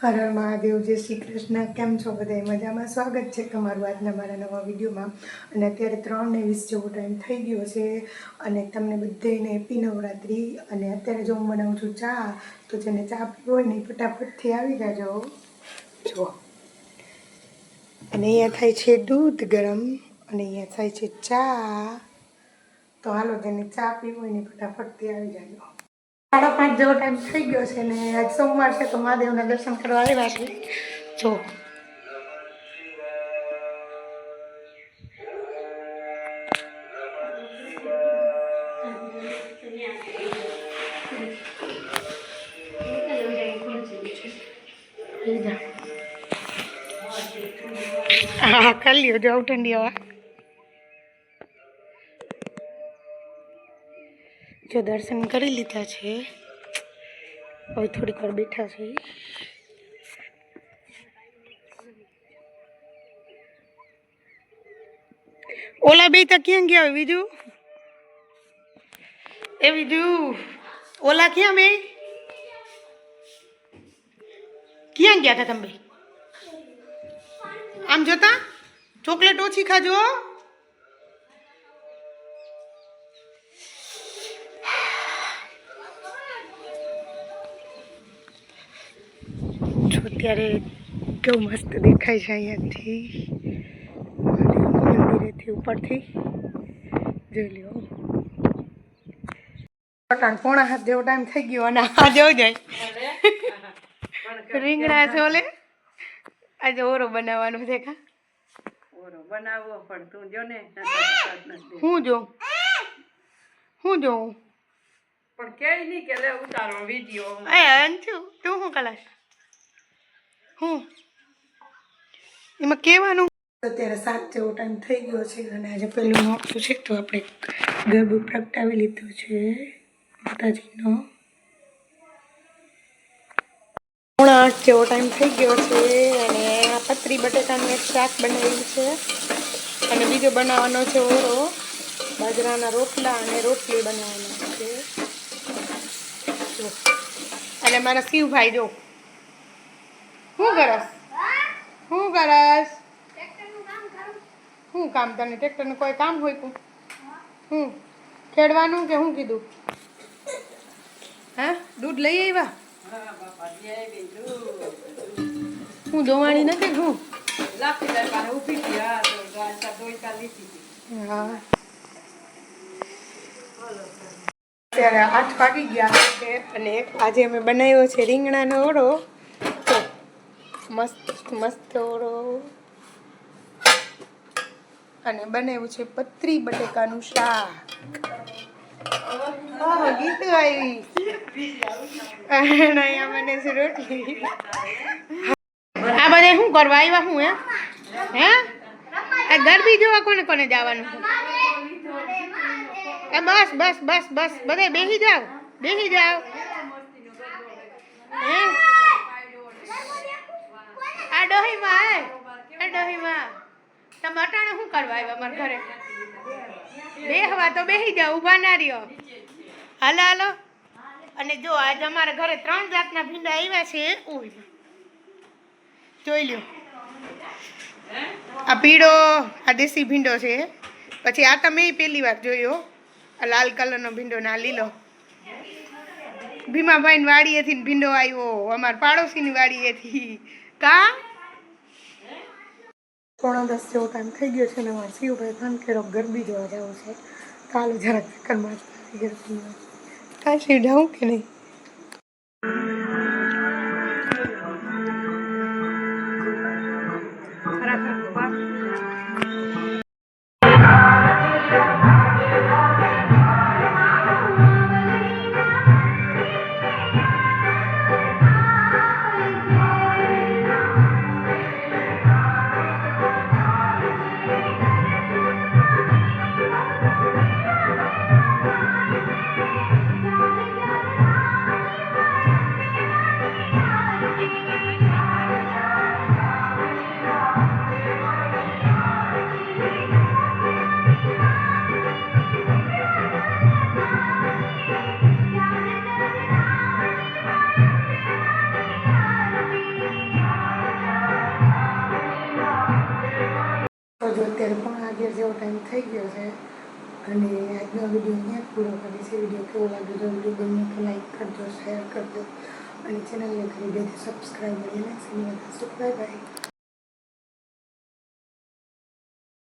હર હર મહાદેવ, જય શ્રી કૃષ્ણ. કેમ છો બધા મજામાં? સ્વાગત છે તમારું આજના મારા નવા વિડીયોમાં. અને અત્યારે ત્રણ ને વીસ જેવો ટાઈમ થઈ ગયો છે અને તમને બધાને હેપી નવરાત્રિ. અને અત્યારે જો હું બનાવું છું ચા, તો જેને ચા પીવો હોય ને ફટાફટથી આવી જાજો. જુઓ. અને અહીંયા થાય છે દૂધ ગરમ અને અહીંયા થાય છે ચા. તો હાલો, જેને ચા પીવો હોય ને ફટાફટથી આવી જાજો. સાડા પાંચ જેવો ટાઈમ થઈ ગયો છે ને આજ સોમવાર છે તો મહાદેવના દર્શન કરવા આવ્યા છે જો. હા કરી લ્યો જો ઠંડી હવા જો દર્શન કરી લીધા છે. હવે થોડીક વાર બેઠા છે. ઓલા બે તો ક્યાં ગયા બીજું? એ બીજું, ઓલા ક્યાં બે? ક્યાં ગયા હતા તમે? આમ જોતા? ચોકલેટ ઓછી ખાજો અત્યારે કેવું મસ્ત દેખાય છે અહીંયાથી. મંદિરેથી ઉપરથી. જોઈ લ્યો. પટાણ પોણા હાથ જેવો ટાઈમ થઈ ગયો અને આ જવું જાય. રીંગણા છે ઓલે. આજે ઓરો બનાવવાનો છે કા? ઓરો બનાવવો પણ તું જો ને. હું જોઉં? હું જોઉં? પણ કે નહીં કે લે ઉતારો વીડિયો. એ અંશુ તું શું કલાશ? એમાં કહેવાનું? અત્યારે સાત જેવો ટાઈમ થઈ ગયો છે અને આજે પહેલું નોકતું છે. તો આપણે ગરબો પ્રગટાવી લીધો છે માતાજીનો. પોણા આઠ જેવો ટાઈમ થઈ ગયો છે અને આ પતરી બટેટાનું એક શાક બનાવ્યું છે. અને બીજો બનાવવાનો છે ઓરો બાજરાના રોટલા અને રોટલી બનાવવાના છે. અને મારા શિવભાઈ જો. કરસ? શું કરસ? શું કામ તને ટ્રેક્ટરનું કોઈ કામ હોય કું શું ખેડવાનું કે શું કીધું? હા? દૂધ લઈ આવ્યા? હા દોવાણી નથી હું. અત્યારે આઠ વાગી ગયા છે અને આજે અમે બનાવ્યો છે રીંગણાનો ઓળો. મસ્ત મસ્ત ઓળો. અને બનાવ્યું છે પતરી બટેકાનું શાક. ઓહ, ગીત આવી અને આ બધે શું કરવા આવ્યા હું હે? હે? આ ગરબી જોવા કોને કોને જવાનું એ બસ બસ બસ બસ. બધે બેસી જાવ બેસી જાવ હે? ડોહીમાં હે આ ડોહીમાં તમે અટાણે શું કરવા આવ્યા મારા ઘરે? બેહવા તો બેસી જાવ ઊભા ના રહ્યો. હાલો હાલો. અને જો આજે અમારા ઘરે ત્રણ જાતના ભીંડા આવ્યા છે. ઓય જોઈ લ્યો. આ પીળો આ દેશી ભીંડો છે. પછી આ તમે પહેલી વાર જોયો. આ લાલ કલરનો ભીંડો ના લીલો. ભીમાભાઈ વાડીએથી ભીંડો આવ્યો. અમારા પાડોશીની વાડીએથી. કા? પોણા દસ જેવો ટાઈમ થઈ ગયો છે ને વાંસી ઉપર ફોન કર્યો ગરબી જોવા જવું છે. કાલે જરાક ચક્કર મારતા ગરબીમાં કાંઈ જાઉં કે નહીં? જો અત્યારે પણ આગળ જેવો ટાઈમ થઈ ગયો છે. અને આજનો વીડિયો અહીંયા પૂરો કરી છે વીડિયો કેવો લાગ્યો તો વીડિયો ગમે તો લાઈક કરજો શેર કરજો. અને ચેનલને કરી દેજો સબસ્ક્રાઈબ અને લાઈક બાય બાય